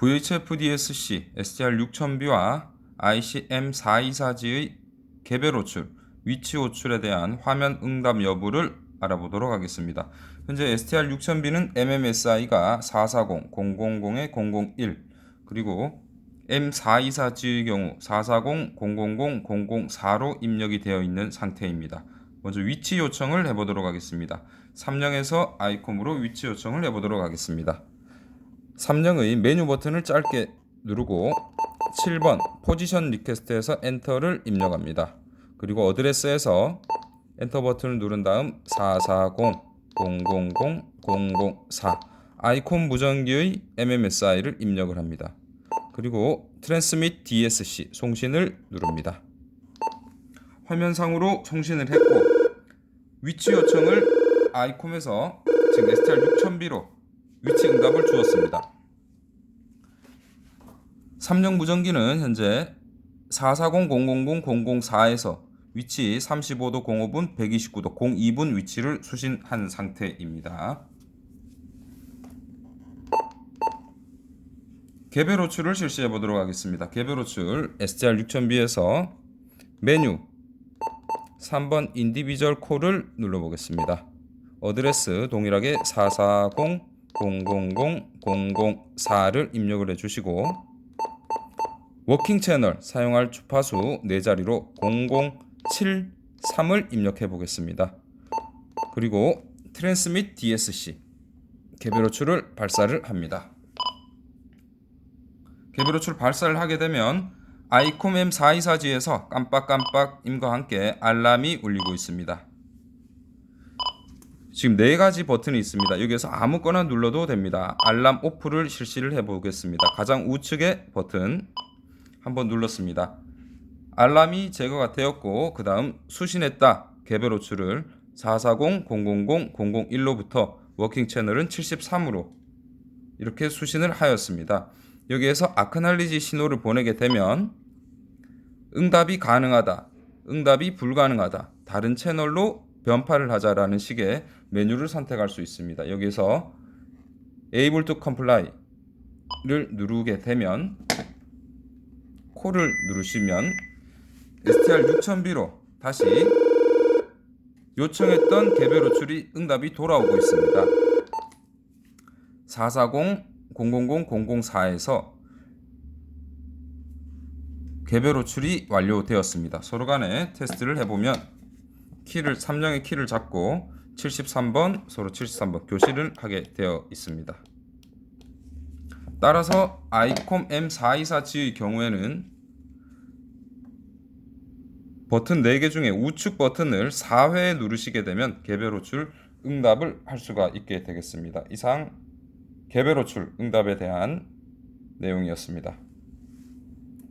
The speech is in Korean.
VHF-DSC, STR6000B와 ICM424G의 개별 호출, 위치 호출에 대한 화면 응답 여부를 알아보도록 하겠습니다. 현재 STR6000B는 MMSI가 440, 000에 001 그리고 M424G의 경우 440, 000, 004로 입력이 되어 있는 상태입니다. 먼저 위치 요청을 해보도록 하겠습니다. 3령에서 아이콤으로 위치 요청을 해보도록 하겠습니다. 3령의 메뉴 버튼을 짧게 누르고 7번 포지션 리퀘스트에서 엔터를 입력합니다. 그리고 어드레스에서 엔터 버튼을 누른 다음 440 000 004 아이콘 무전기의 MMSI를 입력을 합니다. 그리고 트랜스밋 DSC 송신을 누릅니다. 화면상으로 송신을 했고 위치 요청을 아이콤에서 지금 STR 6000B로 위치 응답을 주었습니다. 3령 무전기는 현재 440-000-004에서 위치 35도 05분 129도 02분 위치를 수신한 상태입니다. 개별 호출을 실시해 보도록 하겠습니다. 개별 호출 STR 6000B에서 메뉴 3번 인디비주얼 콜을 눌러 보겠습니다. 어드레스 동일하게 440 000 004를 입력을 해 주시고 워킹 채널 사용할 주파수 네 자리로 0073을 입력해 보겠습니다. 그리고 트랜스밋 DSC 개별 호출을 발사를 합니다. 개별 호출 발사를 하게 되면 아이콤 M424G에서 깜빡깜빡임과 함께 알람이 울리고 있습니다. 지금 네 가지 버튼이 있습니다. 여기에서 아무거나 눌러도 됩니다. 알람 오프를 실시를 해 보겠습니다. 가장 우측의 버튼 한번 눌렀습니다. 알람이 제거가 되었고 그 다음 수신했다 개별 호출을 440 000 001로부터 워킹 채널은 73으로 이렇게 수신을 하였습니다. 여기에서 아크날리지 신호를 보내게 되면 응답이 가능하다, 응답이 불가능하다, 다른 채널로 변파를 하자라는 식의 메뉴를 선택할 수 있습니다. 여기서 able to comply를 누르게 되면 콜을 누르시면 STR 6000B로 다시 요청했던 개별 호출이 응답이 돌아오고 있습니다. 440 000 004에서 개별 호출이 완료되었습니다. 서로 간에 테스트를 해보면 키를 3령의 키를 잡고 73번 서로 73번 교실을 하게 되어 있습니다. 따라서 아이콤 M424G의 경우에는 버튼 4개 중에 우측 버튼을 4회 누르시게 되면 개별 호출 응답을 할 수가 있게 되겠습니다. 이상 개별 호출 응답에 대한 내용이었습니다.